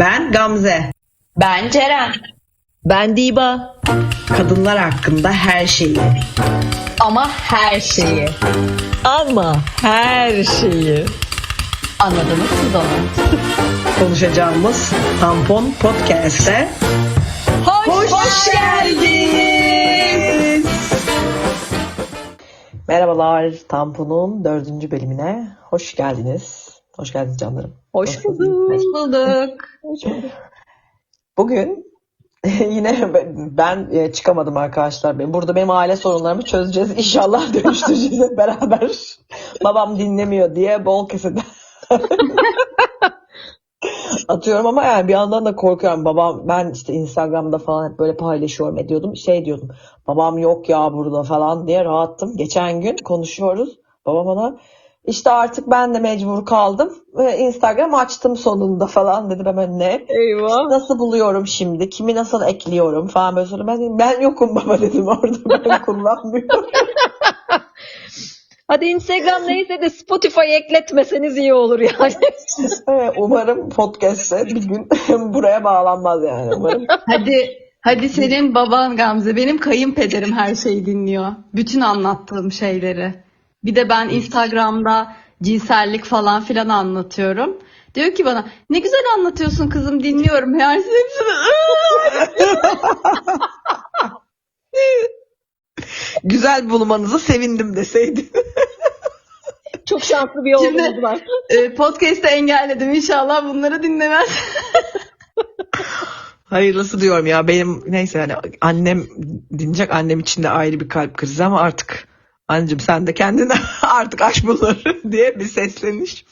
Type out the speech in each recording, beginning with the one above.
Ben Gamze. Ben Ceren. Ben Diba. Kadınlar hakkında her şeyi. Ama her şeyi. Ama her şeyi. Anladınız siz onu. Konuşacağımız Tampon Podcast'e Hoş, hoş geldiniz. Merhabalar Tampon'un dördüncü bölümüne hoş geldiniz. Hoş geldiniz canlarım. Hoş bulduk. Hoş bulduk. Bugün yine ben e, çıkamadım arkadaşlar. Benim- Burada benim aile sorunlarımı çözeceğiz. İnşallah dönüştüreceğiz hep beraber. Babam dinlemiyor diye bol kesede atıyorum ama yani bir yandan da korkuyorum. Babam ben işte Instagram'da falan hep böyle paylaşıyorum ediyordum. Şey diyordum. Babam yok ya burada falan diye rahattım. Geçen gün konuşuyoruz. Babam bana işte artık ben de mecbur kaldım. Ve Instagram açtım sonunda falan dedi. Ben böyle, ne? Eyvah. Nasıl buluyorum şimdi? Kimi nasıl ekliyorum falan böyle sonra ben dedim, ben yokum baba dedim orada ben kullanmıyorum. Hadi Instagram neyse de Spotify ekletmeseniz iyi olur yani. Evet, Umarım podcast'e bir gün buraya bağlanmaz yani. Umarım. Hadi hadi senin baban Gamze. Benim kayınpederim her şeyi dinliyor. Bütün anlattığım şeyleri. Bir de ben Instagram'da cinsellik falan filan anlatıyorum. Diyor ki bana ne güzel anlatıyorsun kızım dinliyorum. Her hepsini Güzel bulmanızı sevindim deseydi. Çok şanslı bir Şimdi- oğlumuz var. e, podcast'ı engelledim. İnşallah bunları dinlemez. Hayırlısı diyorum ya benim neyse yani annem dinleyecek annem için de ayrı bir kalp krizi ama artık anneciğim sen de kendine artık aç bunları diye bir sesleniş.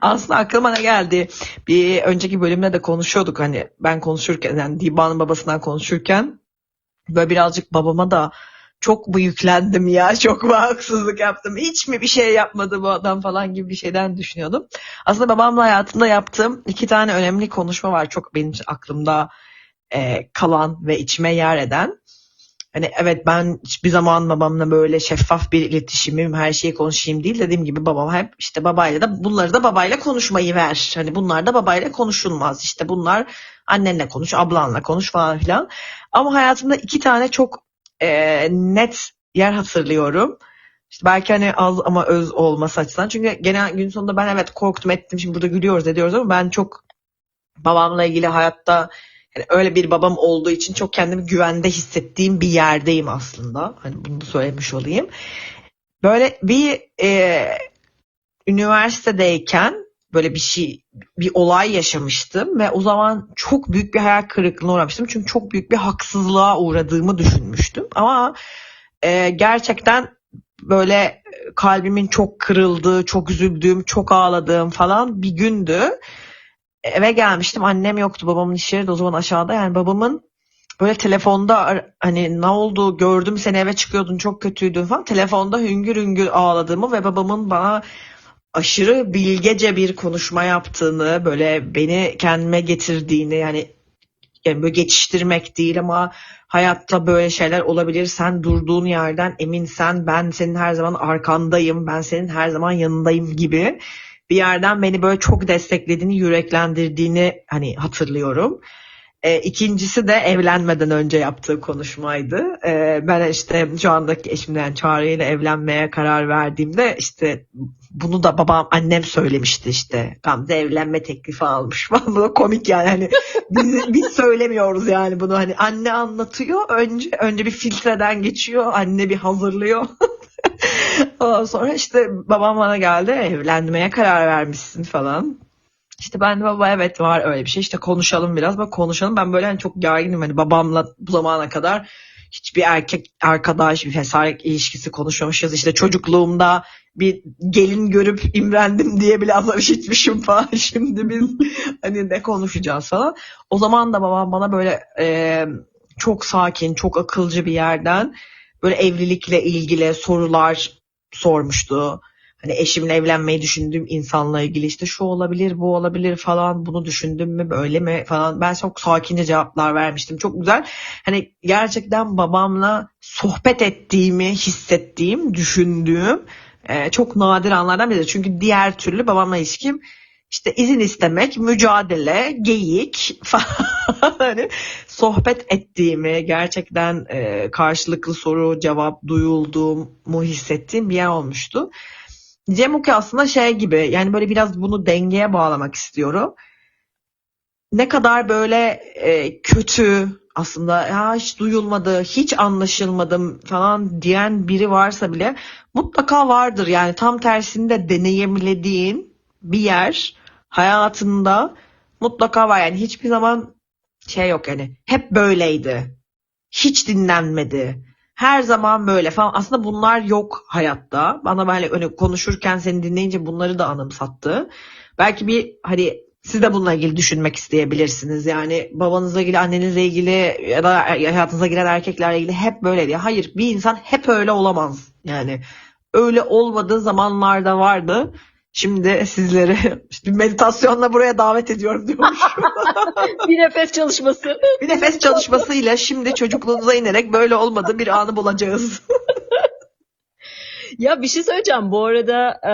Aslında aklıma ne geldi bir önceki bölümde de konuşuyorduk hani ben konuşurken yani Diba'nın babasından konuşurken böyle birazcık babama da çok mu yüklendim ya çok mu haksızlık yaptım hiç mi bir şey yapmadı bu adam falan gibi bir şeyden düşünüyordum. Aslında babamla hayatımda yaptığım iki tane önemli konuşma var çok benim aklımda e, kalan ve içime yer eden. Hani evet ben hiçbir zaman babamla böyle şeffaf bir iletişimim, her şeyi konuşayım değil. Dediğim gibi babam hep işte babayla da bunları da babayla konuşmayı ver. Hani bunlar da babayla konuşulmaz. İşte bunlar annenle konuş, ablanla konuş falan filan. Ama hayatımda iki tane çok e, net yer hatırlıyorum. İşte belki hani az ama öz olması açısından. Çünkü genel gün sonunda ben evet korktum ettim. Şimdi burada gülüyoruz ediyoruz ama ben çok babamla ilgili hayatta yani öyle bir babam olduğu için çok kendimi güvende hissettiğim bir yerdeyim aslında. Hani bunu da söylemiş olayım. Böyle bir e, üniversitedeyken böyle bir şey bir olay yaşamıştım ve o zaman çok büyük bir hayal kırıklığına uğramıştım. Çünkü çok büyük bir haksızlığa uğradığımı düşünmüştüm. Ama e, gerçekten böyle kalbimin çok kırıldığı, çok üzüldüğüm, çok ağladığım falan bir gündü eve gelmiştim. Annem yoktu. Babamın iş yeri de o zaman aşağıda. Yani babamın böyle telefonda hani ne oldu gördüm seni eve çıkıyordun çok kötüydün falan. Telefonda hüngür hüngür ağladığımı ve babamın bana aşırı bilgece bir konuşma yaptığını böyle beni kendime getirdiğini yani yani böyle geçiştirmek değil ama hayatta böyle şeyler olabilir. Sen durduğun yerden eminsen ben senin her zaman arkandayım. Ben senin her zaman yanındayım gibi bir yerden beni böyle çok desteklediğini, yüreklendirdiğini hani hatırlıyorum. E, ikincisi de evlenmeden önce yaptığı konuşmaydı. E, ben işte şu andaki eşimle yani Çağrı ile evlenmeye karar verdiğimde işte bunu da babam annem söylemişti işte. Gamze evlenme teklifi almış falan. Bu da komik yani hani biz, biz söylemiyoruz yani bunu hani anne anlatıyor önce önce bir filtreden geçiyor anne bir hazırlıyor Ondan sonra işte babam bana geldi evlenmeye karar vermişsin falan. İşte ben de baba evet var öyle bir şey işte konuşalım biraz. Bak konuşalım ben böyle hani çok gerginim. Hani babamla bu zamana kadar hiçbir erkek arkadaş bir vesaire ilişkisi konuşmamışız. İşte çocukluğumda bir gelin görüp imrendim diye bile azar işitmişim falan. Şimdi biz hani ne konuşacağız falan. O zaman da babam bana böyle e, çok sakin çok akılcı bir yerden böyle evlilikle ilgili sorular sormuştu. Hani eşimle evlenmeyi düşündüğüm insanla ilgili işte şu olabilir, bu olabilir falan bunu düşündüm mü böyle mi falan. Ben çok sakince cevaplar vermiştim. Çok güzel. Hani gerçekten babamla sohbet ettiğimi hissettiğim, düşündüğüm e, çok nadir anlardan biri. Çünkü diğer türlü babamla ilişkim işte izin istemek, mücadele, geyik falan hani sohbet ettiğimi, gerçekten e, karşılıklı soru cevap duyulduğumu hissettiğim bir yer olmuştu. Cemuki aslında şey gibi yani böyle biraz bunu dengeye bağlamak istiyorum. Ne kadar böyle e, kötü aslında ya hiç duyulmadı, hiç anlaşılmadım falan diyen biri varsa bile mutlaka vardır. Yani tam tersini de deneyimlediğin bir yer hayatında mutlaka var. Yani hiçbir zaman şey yok yani hep böyleydi. Hiç dinlenmedi. Her zaman böyle falan. Aslında bunlar yok hayatta. Bana böyle öyle konuşurken seni dinleyince bunları da anımsattı. Belki bir hani siz de bununla ilgili düşünmek isteyebilirsiniz. Yani babanızla ilgili, annenizle ilgili ya da hayatınıza giren erkeklerle ilgili hep böyle diye. Hayır, bir insan hep öyle olamaz. Yani öyle olmadığı zamanlarda vardı. Şimdi sizleri bir meditasyonla buraya davet ediyorum diyormuş. bir nefes çalışması. bir nefes çalışmasıyla şimdi çocukluğunuza inerek böyle olmadığı bir anı bulacağız. Ya bir şey söyleyeceğim bu arada e,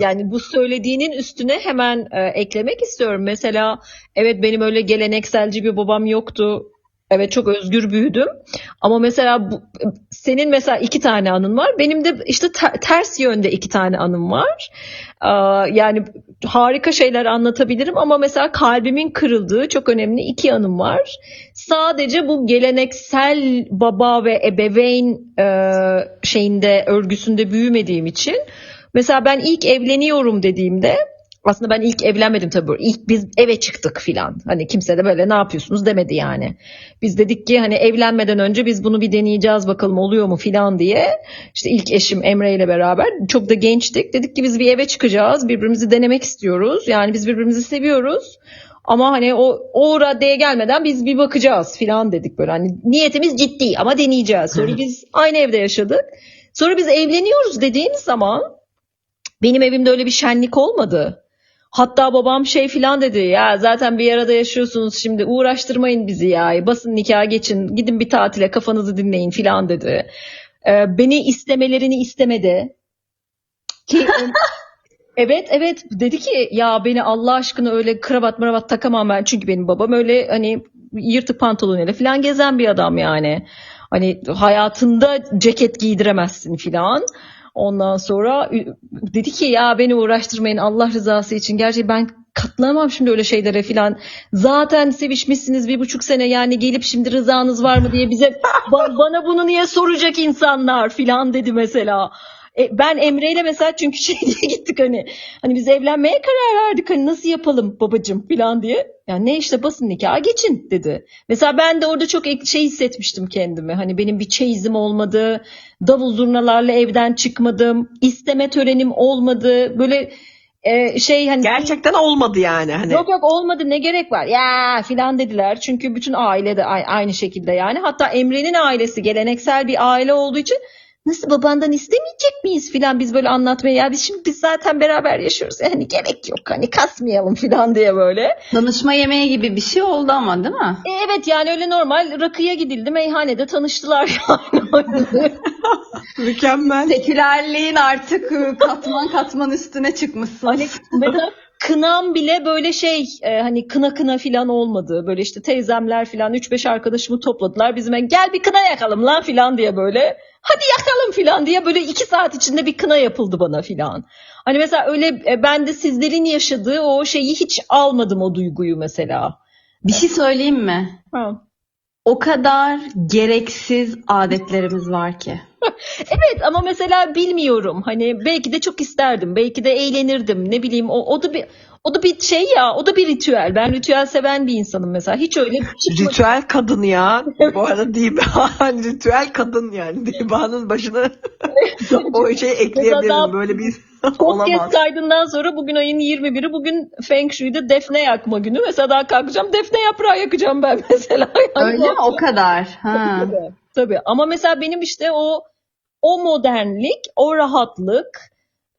yani bu söylediğinin üstüne hemen e, eklemek istiyorum. Mesela evet benim öyle gelenekselci bir babam yoktu. Evet çok özgür büyüdüm. Ama mesela bu, senin mesela iki tane anın var. Benim de işte ter- ters yönde iki tane anım var. Aa, yani harika şeyler anlatabilirim ama mesela kalbimin kırıldığı çok önemli iki anım var. Sadece bu geleneksel baba ve ebeveyn e, şeyinde örgüsünde büyümediğim için mesela ben ilk evleniyorum dediğimde aslında ben ilk evlenmedim tabii. İlk biz eve çıktık filan. Hani kimse de böyle ne yapıyorsunuz demedi yani. Biz dedik ki hani evlenmeden önce biz bunu bir deneyeceğiz bakalım oluyor mu filan diye. İşte ilk eşim Emre ile beraber çok da gençtik. Dedik ki biz bir eve çıkacağız. Birbirimizi denemek istiyoruz. Yani biz birbirimizi seviyoruz. Ama hani o, o raddeye gelmeden biz bir bakacağız filan dedik böyle. Hani niyetimiz ciddi ama deneyeceğiz. Sonra biz aynı evde yaşadık. Sonra biz evleniyoruz dediğimiz zaman benim evimde öyle bir şenlik olmadı. Hatta babam şey filan dedi ya zaten bir arada yaşıyorsunuz şimdi uğraştırmayın bizi ya basın nikah geçin gidin bir tatile kafanızı dinleyin filan dedi. Ee, beni istemelerini istemedi. Ki evet evet dedi ki ya beni Allah aşkına öyle kravat maravat takamam ben çünkü benim babam öyle hani yırtık pantolonuyla filan gezen bir adam yani. Hani hayatında ceket giydiremezsin filan. Ondan sonra dedi ki ya beni uğraştırmayın Allah rızası için. Gerçi ben katlanamam şimdi öyle şeylere filan. Zaten sevişmişsiniz bir buçuk sene yani gelip şimdi rızanız var mı diye bize ba- bana bunu niye soracak insanlar filan dedi mesela. E, ben Emre ile mesela çünkü şey diye gittik hani hani biz evlenmeye karar verdik hani nasıl yapalım babacım filan diye. Yani ne işte basın nikahı geçin dedi. Mesela ben de orada çok şey hissetmiştim kendimi. Hani benim bir çeyizim olmadı. Davul zurnalarla evden çıkmadım. isteme törenim olmadı. Böyle e, şey hani Gerçekten olmadı yani. Hani Yok yok olmadı ne gerek var ya filan dediler. Çünkü bütün aile de aynı şekilde yani. Hatta Emre'nin ailesi geleneksel bir aile olduğu için nasıl babandan istemeyecek miyiz filan biz böyle anlatmaya ya biz şimdi biz zaten beraber yaşıyoruz yani gerek yok hani kasmayalım filan diye böyle. Tanışma yemeği gibi bir şey oldu ama değil mi? E, evet yani öyle normal rakıya gidildi meyhanede tanıştılar yani. mükemmel. Sekülerliğin artık ıı, katman katman üstüne çıkmışsın. Hani mesela kınam bile böyle şey e, hani kına kına filan olmadı. Böyle işte teyzemler filan 3-5 arkadaşımı topladılar. Bizime gel bir kına yakalım lan filan diye böyle. Hadi yakalım filan diye böyle 2 saat içinde bir kına yapıldı bana filan. Hani mesela öyle e, ben de sizlerin yaşadığı o şeyi hiç almadım o duyguyu mesela. Bir şey söyleyeyim mi? Ha. O kadar gereksiz adetlerimiz var ki. Evet ama mesela bilmiyorum. Hani belki de çok isterdim. Belki de eğlenirdim. Ne bileyim o, o da bir o da bir şey ya. O da bir ritüel. Ben ritüel seven bir insanım mesela. Hiç öyle çıkmadı. Ritüel kadın ya. Bu arada Diban ritüel kadın yani. Diban'ın başına o şeyi ekleyebilirim. Böyle bir Podcast kaydından sonra bugün ayın 21'i. Bugün Feng Shui'de defne yakma günü. Mesela daha kalkacağım defne yaprağı yakacağım ben mesela. Yani Öyle mi? O kadar. Ha. Tabii, tabii. Ama mesela benim işte o o modernlik, o rahatlık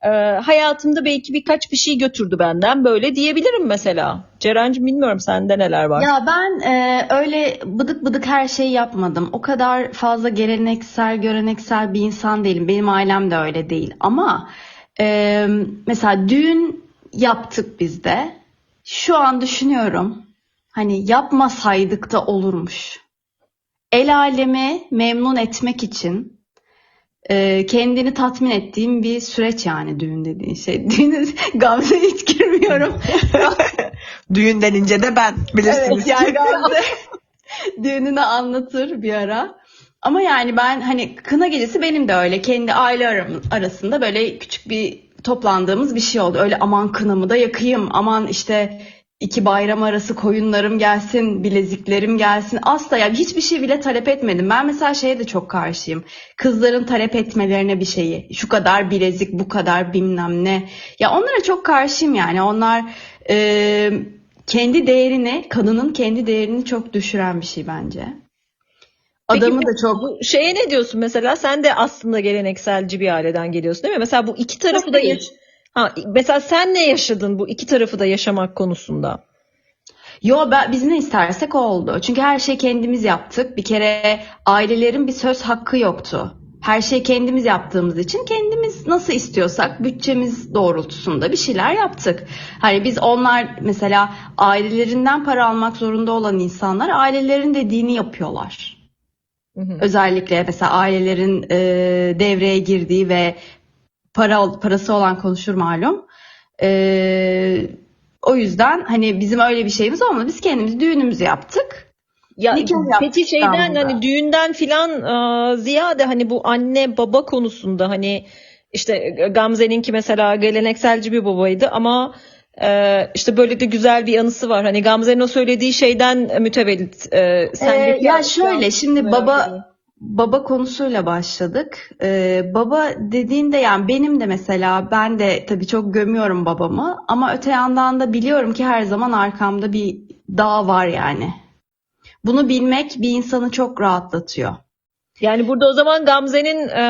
e, hayatımda belki birkaç bir şey götürdü benden böyle diyebilirim mesela. Ceren'cim bilmiyorum sende neler var. Ya ben e, öyle bıdık bıdık her şeyi yapmadım. O kadar fazla geleneksel, göreneksel bir insan değilim. Benim ailem de öyle değil. Ama e, mesela düğün yaptık biz de. Şu an düşünüyorum. Hani yapmasaydık da olurmuş. El alemi memnun etmek için e, kendini tatmin ettiğim bir süreç yani düğün dediğin şey. Düğüne Gamze hiç girmiyorum. Düğün denince de ben bilirsiniz. Evet yani Gamze düğününü anlatır bir ara. Ama yani ben hani kına gecesi benim de öyle kendi aile arasında böyle küçük bir toplandığımız bir şey oldu. Öyle aman kınamı da yakayım, aman işte iki bayram arası koyunlarım gelsin, bileziklerim gelsin. Asla yani hiçbir şey bile talep etmedim. Ben mesela şeye de çok karşıyım. Kızların talep etmelerine bir şeyi. Şu kadar bilezik, bu kadar bilmem ne. Ya onlara çok karşıyım yani. Onlar e, kendi değerini, kadının kendi değerini çok düşüren bir şey bence. Peki Adamı bu- da çok Bu şeye ne diyorsun mesela? Sen de aslında gelenekselci bir aileden geliyorsun değil mi? Mesela bu iki tarafı da Hayır. Ha, mesela sen ne yaşadın bu iki tarafı da yaşamak konusunda? Yo ben, biz ne istersek oldu. Çünkü her şeyi kendimiz yaptık. Bir kere ailelerin bir söz hakkı yoktu. Her şeyi kendimiz yaptığımız için kendimiz nasıl istiyorsak bütçemiz doğrultusunda bir şeyler yaptık. Hani biz onlar mesela ailelerinden para almak zorunda olan insanlar ailelerin dediğini yapıyorlar. Hı hı. Özellikle mesela ailelerin e, devreye girdiği ve para parası olan konuşur malum. E, o yüzden hani bizim öyle bir şeyimiz olmadı. Biz kendimiz düğünümüzü yaptık. Ya Nikah yaptık peki şeyden İstanbul'da. hani düğünden filan e, ziyade hani bu anne baba konusunda hani işte Gamze'ninki mesela gelenekselci bir babaydı ama e, işte böyle de güzel bir anısı var. Hani Gamze'nin o söylediği şeyden mütevellit. E, sendeki Ee, ya şöyle şimdi baba. Baba konusuyla başladık. Ee, baba dediğinde yani benim de mesela ben de tabii çok gömüyorum babamı ama öte yandan da biliyorum ki her zaman arkamda bir dağ var yani. Bunu bilmek bir insanı çok rahatlatıyor. Yani burada o zaman Gamze'nin e,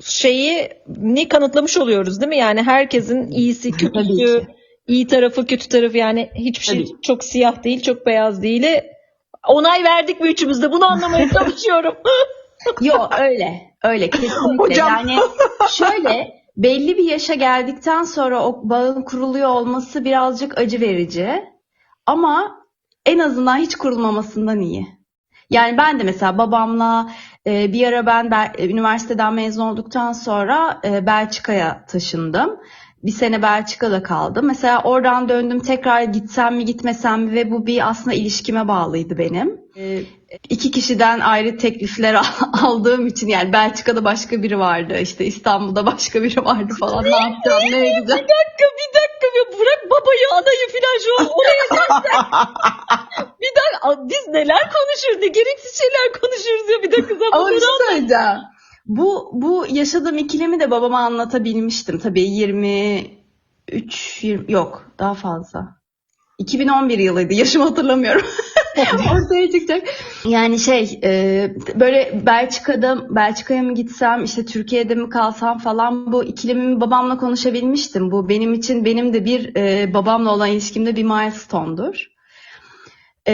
şeyi ni kanıtlamış oluyoruz değil mi? Yani herkesin iyisi, kötüsü, iyi tarafı, kötü tarafı yani hiçbir şey Tabii. çok siyah değil, çok beyaz değil. Onay verdik mi üçümüz de? Bunu anlamaya çalışıyorum. Yok öyle. Öyle kesinlikle. Hocam. Yani şöyle belli bir yaşa geldikten sonra o bağın kuruluyor olması birazcık acı verici. Ama en azından hiç kurulmamasından iyi. Yani ben de mesela babamla e, bir ara ben e, üniversiteden mezun olduktan sonra e, Belçika'ya taşındım. Bir sene Belçika'da kaldım. Mesela oradan döndüm tekrar gitsem mi gitmesem mi ve bu bir aslında ilişkime bağlıydı benim. E, iki kişiden ayrı teklifler al- aldığım için yani Belçika'da başka biri vardı işte İstanbul'da başka biri vardı falan ne yapacağım ne edeceğim. bir dakika, bir dakika. Ya bırak babayı, anayı filan şu an oraya bir dakika. Biz neler konuşuruz? Ne gereksiz şeyler konuşuruz ya. Bir dakika. Ama bir şey söyleyeceğim. Bu, bu yaşadığım ikilemi de babama anlatabilmiştim. Tabii 23, 20, yok daha fazla. 2011 yılıydı. Yaşımı hatırlamıyorum. Ortaya çıkacak. Yani şey e, böyle Belçika'da Belçika'ya mı gitsem işte Türkiye'de mi kalsam falan bu ikilemimi babamla konuşabilmiştim. Bu benim için benim de bir e, babamla olan ilişkimde bir milestone'dur. E,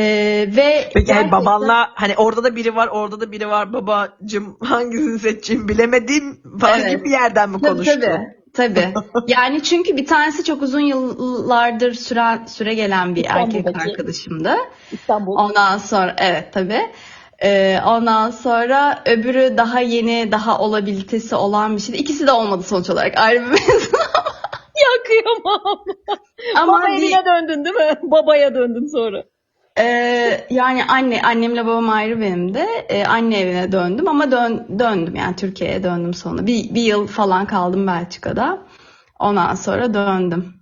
ve Peki hani gerçekten- babanla hani orada da biri var orada da biri var babacım hangisini seçeyim bilemedim falan Evet. gibi bir yerden mi Tabii, konuştun? Tabii. Tabii. Yani çünkü bir tanesi çok uzun yıllardır süren süre gelen bir erkek arkadaşımdı. İstanbul. Ondan sonra evet tabii. Ee, ondan sonra öbürü daha yeni, daha olabilitesi olan bir şeydi. İkisi de olmadı sonuç olarak. Ayrı bir mevzu. Ya kıyamam. Ama Baba evine döndün değil mi? Babaya döndün sonra. Ee, yani anne, annemle babam ayrı benim de. Ee, anne evine döndüm ama dön, döndüm yani Türkiye'ye döndüm sonra. Bir, bir yıl falan kaldım Belçika'da. Ondan sonra döndüm.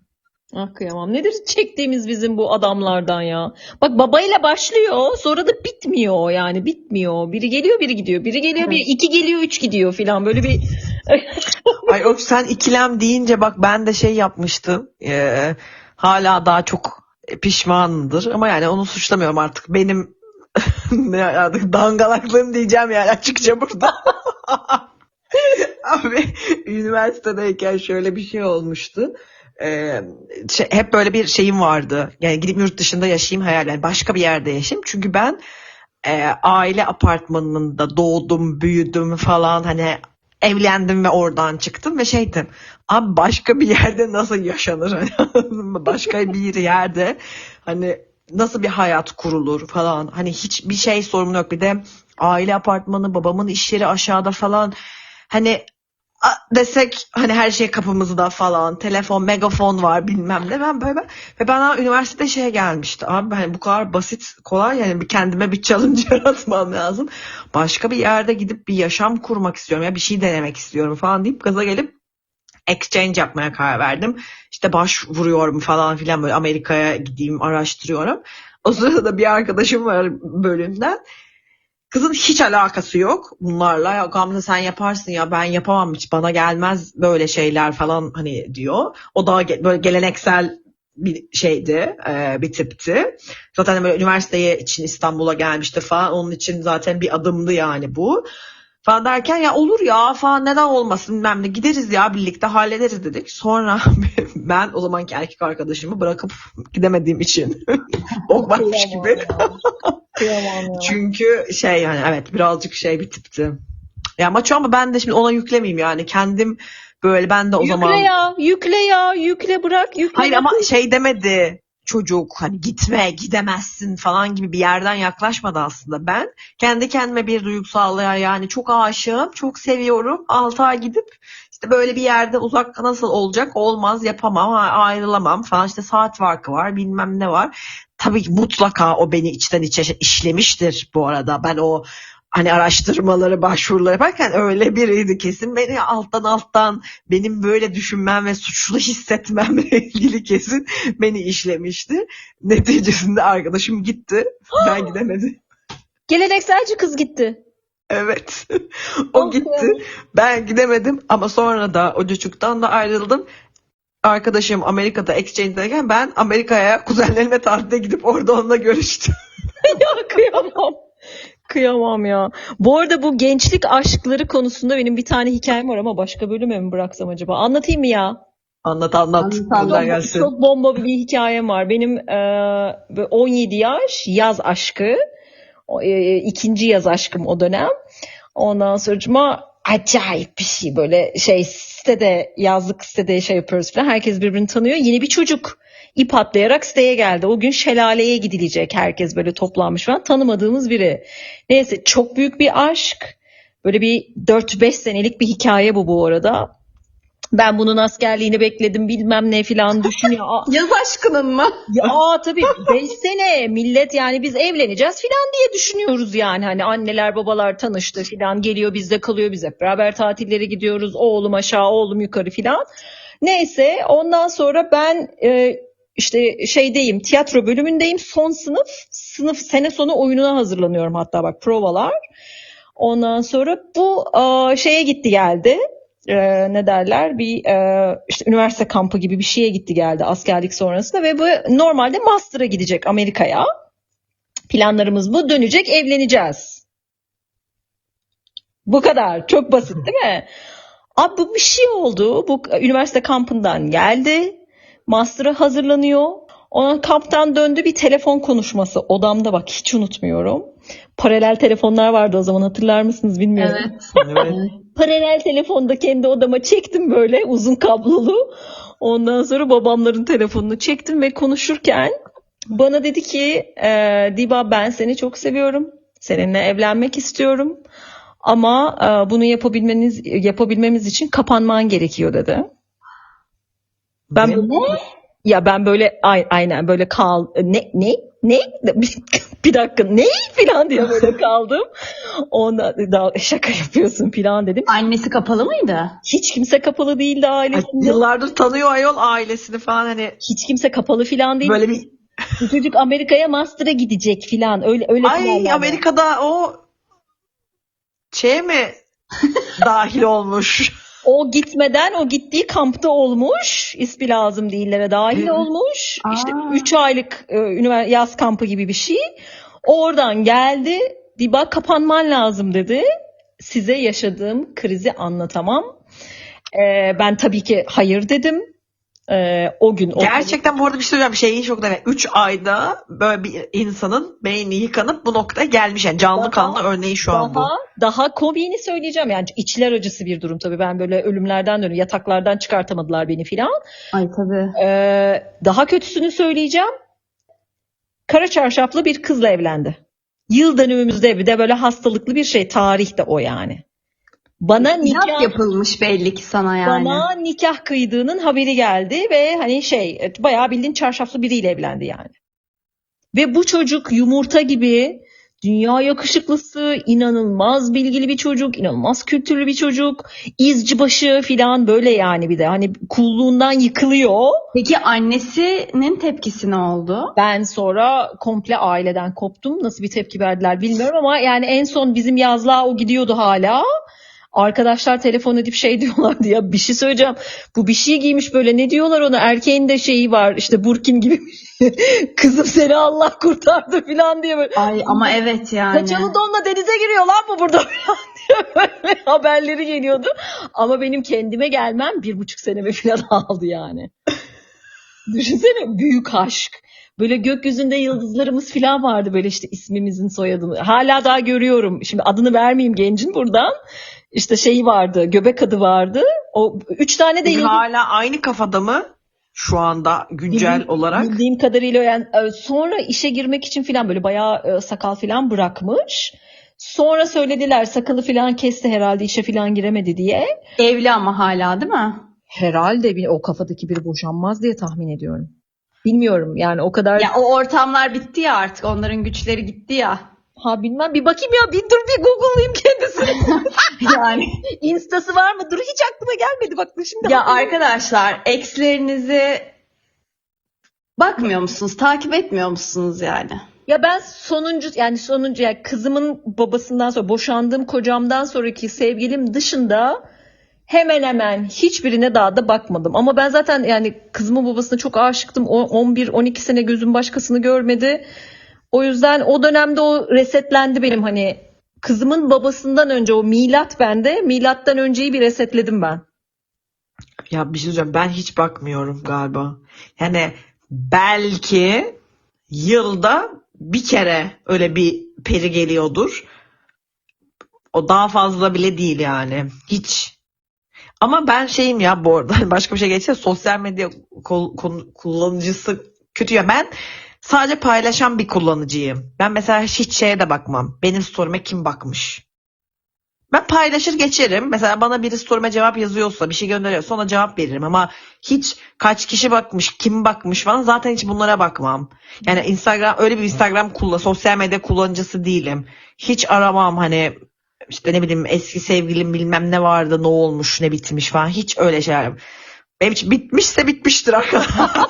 Ah kıyamam. Nedir çektiğimiz bizim bu adamlardan ya? Bak babayla başlıyor sonra da bitmiyor yani bitmiyor. Biri geliyor biri gidiyor. Biri geliyor biri iki geliyor üç gidiyor filan böyle bir Ay o sen ikilem deyince bak ben de şey yapmıştım. Ee, hala daha çok pişmanımdır ama yani onu suçlamıyorum artık. Benim ne artık dangalaklığım diyeceğim yani açıkça burada. Abi üniversitedeyken şöyle bir şey olmuştu. Ee, şey- hep böyle bir şeyim vardı. Yani gidip yurt dışında yaşayayım hayal. Yani başka bir yerde yaşayayım. Çünkü ben e, aile apartmanında doğdum, büyüdüm falan. Hani evlendim ve oradan çıktım ve şeydim. Abi başka bir yerde nasıl yaşanır? Hani başka bir yerde hani nasıl bir hayat kurulur falan. Hani hiçbir şey sorun yok. Bir de aile apartmanı, babamın iş yeri aşağıda falan. Hani desek hani her şey kapımızda falan. Telefon, megafon var bilmem ne. Ben böyle ve bana üniversitede şeye gelmişti. Abi hani bu kadar basit, kolay yani bir kendime bir challenge yaratmam lazım. Başka bir yerde gidip bir yaşam kurmak istiyorum ya bir şey denemek istiyorum falan deyip gaza gelip exchange yapmaya karar verdim. İşte başvuruyorum falan filan böyle Amerika'ya gideyim araştırıyorum. O sırada da bir arkadaşım var bölümden. Kızın hiç alakası yok bunlarla. Ya Gamze sen yaparsın ya ben yapamam hiç bana gelmez böyle şeyler falan hani diyor. O daha ge- böyle geleneksel bir şeydi, e, bir tipti. Zaten böyle üniversiteye için İstanbul'a gelmişti falan. Onun için zaten bir adımdı yani bu. Falan derken ya olur ya falan neden olmasın bilmem ne gideriz ya birlikte hallederiz dedik. Sonra ben o zamanki erkek arkadaşımı bırakıp gidemediğim için ok varmış gibi. Çünkü şey yani evet birazcık şey bir tipti. Ya maço ama ben de şimdi ona yüklemeyeyim yani kendim böyle ben de o yükle zaman ya, yükle ya, yükle bırak, yükle. Hayır ama şey demedi çocuk hani gitme gidemezsin falan gibi bir yerden yaklaşmadı aslında. Ben kendi kendime bir duygusal yani çok aşığım, çok seviyorum. 6 ay gidip işte böyle bir yerde uzak nasıl olacak olmaz yapamam ayrılamam falan işte saat farkı var bilmem ne var. Tabii ki mutlaka o beni içten içe işlemiştir bu arada. Ben o hani araştırmaları, başvuruları yaparken öyle biriydi kesin. Beni alttan alttan benim böyle düşünmem ve suçlu hissetmemle ilgili kesin beni işlemişti. Neticesinde arkadaşım gitti. Ben gidemedim. Gelenekselci kız gitti. Evet. o gitti. Ben gidemedim ama sonra da o çocuktan da ayrıldım. Arkadaşım Amerika'da exchange'deyken ben Amerika'ya kuzenlerime tatile gidip orada onunla görüştüm. ya kıyamam. Kıyamam ya. Bu arada bu gençlik aşkları konusunda benim bir tane hikayem var ama başka bölüme mi bıraksam acaba? Anlatayım mı ya? Anlat anlat. Anlat, gelsin. Çok bomba bir hikayem var. Benim e, böyle 17 yaş yaz aşkı. O, e, ikinci yaz aşkım o dönem. Ondan sonra acayip bir şey böyle şey sitede yazlık sitede şey yapıyoruz falan. Herkes birbirini tanıyor. Yeni bir çocuk ip atlayarak siteye geldi. O gün şelaleye gidilecek. Herkes böyle toplanmış falan. Tanımadığımız biri. Neyse çok büyük bir aşk. Böyle bir 4-5 senelik bir hikaye bu bu arada. Ben bunun askerliğini bekledim bilmem ne filan düşünüyor. Yaz aşkının mı? ya aa, tabii 5 sene millet yani biz evleneceğiz filan diye düşünüyoruz yani. Hani anneler babalar tanıştı filan geliyor bizde kalıyor biz hep beraber tatillere gidiyoruz. Oğlum aşağı oğlum yukarı filan. Neyse ondan sonra ben e, işte şeydeyim tiyatro bölümündeyim son sınıf sınıf sene sonu oyununa hazırlanıyorum hatta bak provalar. Ondan sonra bu e, şeye gitti geldi. E, ne derler bir e, işte üniversite kampı gibi bir şeye gitti geldi askerlik sonrasında ve bu normalde master'a gidecek Amerika'ya. Planlarımız bu dönecek evleneceğiz. Bu kadar çok basit değil mi? Abi bu bir şey oldu. Bu üniversite kampından geldi. Master'a hazırlanıyor. Ona kamptan döndü bir telefon konuşması odamda bak hiç unutmuyorum. Paralel telefonlar vardı o zaman hatırlar mısınız bilmiyorum. Evet. Evet. Paralel telefonda kendi odama çektim böyle uzun kablolu. Ondan sonra babamların telefonunu çektim ve konuşurken bana dedi ki e, Diba ben seni çok seviyorum. Seninle evlenmek istiyorum. Ama e, bunu yapabilmeniz yapabilmemiz için kapanman gerekiyor dedi. Ben böyle, ya ben böyle ay, aynen böyle kal ne ne ne bir dakika ne falan diye böyle kaldım. Ondan daha şaka yapıyorsun falan dedim. Annesi kapalı mıydı? Hiç kimse kapalı değildi Ay, ailesinde. Yıllardır tanıyor ayol ailesini falan hani Hiç kimse kapalı falan değil. böyle bir çocuk Amerika'ya master'a gidecek falan. Öyle öyle ay. Amerika'da o şey mi dahil olmuş? O gitmeden o gittiği kampta olmuş. İsmi lazım değillere dahil Hı. olmuş. İşte Aa. 3 aylık e, yaz kampı gibi bir şey. Oradan geldi. Diba kapanman lazım dedi. Size yaşadığım krizi anlatamam. E, ben tabii ki hayır dedim. Ee, o gün. O Gerçekten bu arada bir şey söyleyeceğim. Şeyi çok da 3 ayda böyle bir insanın beyni yıkanıp bu noktaya gelmiş. Yani canlı Daha- kanlı örneği şu an bu. Daha, daha komiğini söyleyeceğim. Yani içler acısı bir durum tabii. Ben böyle ölümlerden dönüyorum. Yataklardan çıkartamadılar beni filan. Ay tabii. Ee, daha kötüsünü söyleyeceğim. Kara çarşaflı bir kızla evlendi. Yıl dönümümüzde bir de böyle hastalıklı bir şey. Tarihte o yani. Bana nikah yapılmış belli ki sana yani. bana nikah kıydığının haberi geldi ve hani şey bayağı bildiğin çarşaflı biriyle evlendi yani. Ve bu çocuk yumurta gibi dünya yakışıklısı, inanılmaz bilgili bir çocuk, inanılmaz kültürlü bir çocuk, izci başı filan böyle yani bir de hani kulluğundan yıkılıyor. Peki annesinin tepkisi ne oldu? Ben sonra komple aileden koptum. Nasıl bir tepki verdiler bilmiyorum ama yani en son bizim yazlığa o gidiyordu hala. Arkadaşlar telefon edip şey diyorlardı ya bir şey söyleyeceğim. Bu bir şey giymiş böyle ne diyorlar ona erkeğin de şeyi var işte Burkin gibi şey. Kızım seni Allah kurtardı falan diye böyle. Ay ama evet yani. Saçalı donla denize giriyor lan bu burada falan diye böyle haberleri geliyordu. Ama benim kendime gelmem bir buçuk seneme falan aldı yani. Düşünsene büyük aşk. Böyle gökyüzünde yıldızlarımız falan vardı böyle işte ismimizin soyadını. Hala daha görüyorum. Şimdi adını vermeyeyim gencin buradan. İşte şeyi vardı, göbek adı vardı. O üç tane de yıldız hala aynı kafada mı? Şu anda güncel Bildiğim- olarak. Bildiğim kadarıyla yani e, sonra işe girmek için filan böyle bayağı e, sakal filan bırakmış. Sonra söylediler sakalı filan kesti herhalde işe filan giremedi diye. Evli ama hala değil mi? Herhalde bir- o kafadaki biri boşanmaz diye tahmin ediyorum. Bilmiyorum yani o kadar Ya o ortamlar bitti ya artık. Onların güçleri gitti ya. ha bilmem bir bakayım ya bir dur bir google'layayım kendisini. Yani. Instası var mı? Dur hiç aklıma gelmedi bak şimdi. ya arkadaşlar ekslerinizi bakmıyor musunuz? Takip etmiyor musunuz yani? Ya ben sonuncu yani sonuncu yani kızımın babasından sonra boşandığım kocamdan sonraki sevgilim dışında hemen hemen hiçbirine daha da bakmadım. Ama ben zaten yani kızımın babasına çok aşıktım. O 11-12 sene gözüm başkasını görmedi. O yüzden o dönemde o resetlendi benim hani kızımın babasından önce o milat bende. Milattan önceyi bir resetledim ben. Ya bir şey söyleyeceğim. Ben hiç bakmıyorum galiba. Yani belki yılda bir kere öyle bir peri geliyordur. O daha fazla bile değil yani. Hiç. Ama ben şeyim ya bu arada başka bir şey geçse sosyal medya kullanıcısı kötü ya ben sadece paylaşan bir kullanıcıyım. Ben mesela hiç şeye de bakmam. Benim story'me kim bakmış? Ben paylaşır geçerim. Mesela bana biri story'me cevap yazıyorsa, bir şey gönderiyorsa ona cevap veririm. Ama hiç kaç kişi bakmış, kim bakmış falan zaten hiç bunlara bakmam. Yani Instagram öyle bir Instagram kullan, sosyal medya kullanıcısı değilim. Hiç aramam hani işte ne bileyim eski sevgilim bilmem ne vardı, ne olmuş, ne bitmiş falan. Hiç öyle şeyler. Benim için bitmişse bitmiştir arkadaşlar.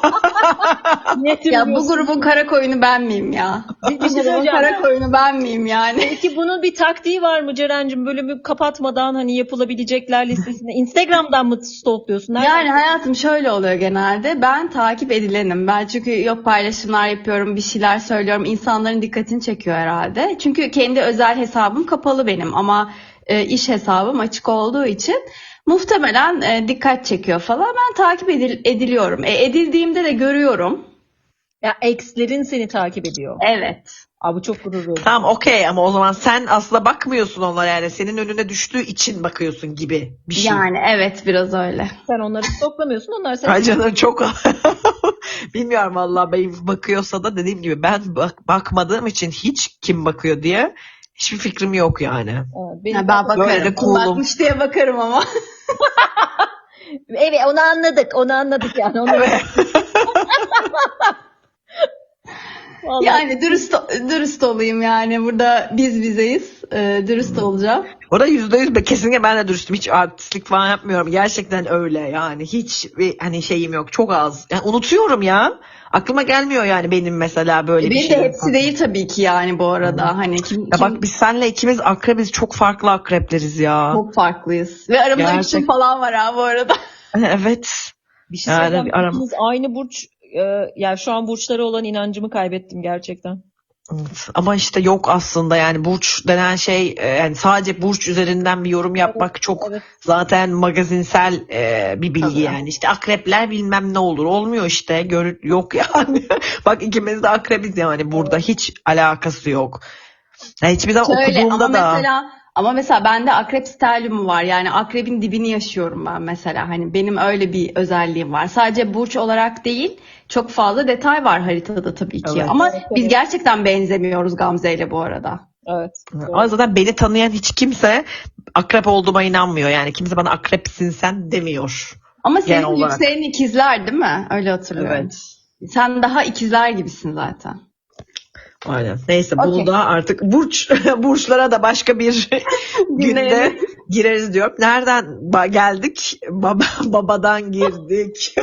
Ya bu grubun kara koyunu ben miyim ya? Bir- bir Bu şey grubun söyleyeceğim. kara koyunu ben miyim yani? Peki bunun bir taktiği var mı Ceren'cim? Bölümü kapatmadan hani yapılabilecekler listesinde. Instagram'dan mı stalkluyorsun? Nereden? Yani hayatım şöyle oluyor genelde. Ben takip edilenim. Ben çünkü yok paylaşımlar yapıyorum, bir şeyler söylüyorum. İnsanların dikkatini çekiyor herhalde. Çünkü kendi özel hesabım kapalı benim ama e, iş hesabım açık olduğu için muhtemelen e, dikkat çekiyor falan. Ben takip edil- ediliyorum. E, edildiğimde de görüyorum. Ya ex'lerin seni takip ediyor. Evet. Abi bu çok gurur verici. Tamam okey ama o zaman sen aslında bakmıyorsun onlara yani senin önüne düştüğü için bakıyorsun gibi bir şey. Yani evet biraz öyle. Sen onları stoklamıyorsun. Onlar seni Ay canım çok bilmiyorum vallahi benim bakıyorsa da dediğim gibi ben bak, bakmadığım için hiç kim bakıyor diye hiçbir fikrim yok yani. Evet, benim- Ya ben Böyle bakarım. de Kim cool'um. bakmış diye bakarım ama. Evet onu anladık. Onu anladık yani. Onu... Vallahi. Yani dürüst dürüst olayım yani. Burada biz bizeyiz. Ee, dürüst olacağım. O da yüzde yüz kesinlikle ben de dürüstüm. Hiç artistlik falan yapmıyorum. Gerçekten öyle yani. Hiç bir hani şeyim yok. Çok az. Yani unutuyorum ya. Aklıma gelmiyor yani benim mesela böyle bir Benim şey. de hepsi değil tabii ki yani bu arada. Hani kim, Ya kim- bak biz senle ikimiz akrebiz. Çok farklı akrepleriz ya. çok farklıyız. Ve aramızda Gerçek- üç falan var ha bu arada. evet. Bir şey Yani söyleyeceğim. bir aram- aynı burç e, yani şu an burçlara olan inancımı kaybettim gerçekten. Evet. Ama işte yok aslında yani burç denen şey e, yani sadece burç üzerinden bir yorum yapmak çok evet. zaten magazinsel e, bir bilgi Tabii. yani işte akrepler bilmem ne olur olmuyor işte gör yok yani bak ikimiz de akrebiz yani burada hiç alakası yok. Yani hiçbir zaman Şöyle ama okuduğumda da mesela ama mesela bende akrep stelyumu var. Yani akrebin dibini yaşıyorum ben mesela. Hani benim öyle bir özelliğim var. Sadece burç olarak değil, çok fazla detay var haritada tabii ki. Evet. Ama Evet, biz evet. gerçekten benzemiyoruz Gamze ile bu arada. Evet. ama zaten beni tanıyan hiç kimse akrep olduğuma inanmıyor yani kimse bana akrepsin sen demiyor. Ama senin yükselenin ikizler değil mi? Öyle hatırlıyorum. Sen daha ikizler gibisin zaten. Aynen. Neyse bunu da artık burç burçlara da başka bir günde gireriz diyorum. Nereden ba- geldik? Baba babadan girdik.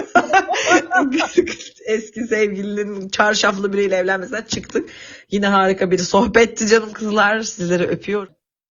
Eski sevgilinin çarşaflı biriyle evlenmesinden çıktık. Yine harika bir sohbetti canım kızlar. Sizleri öpüyorum.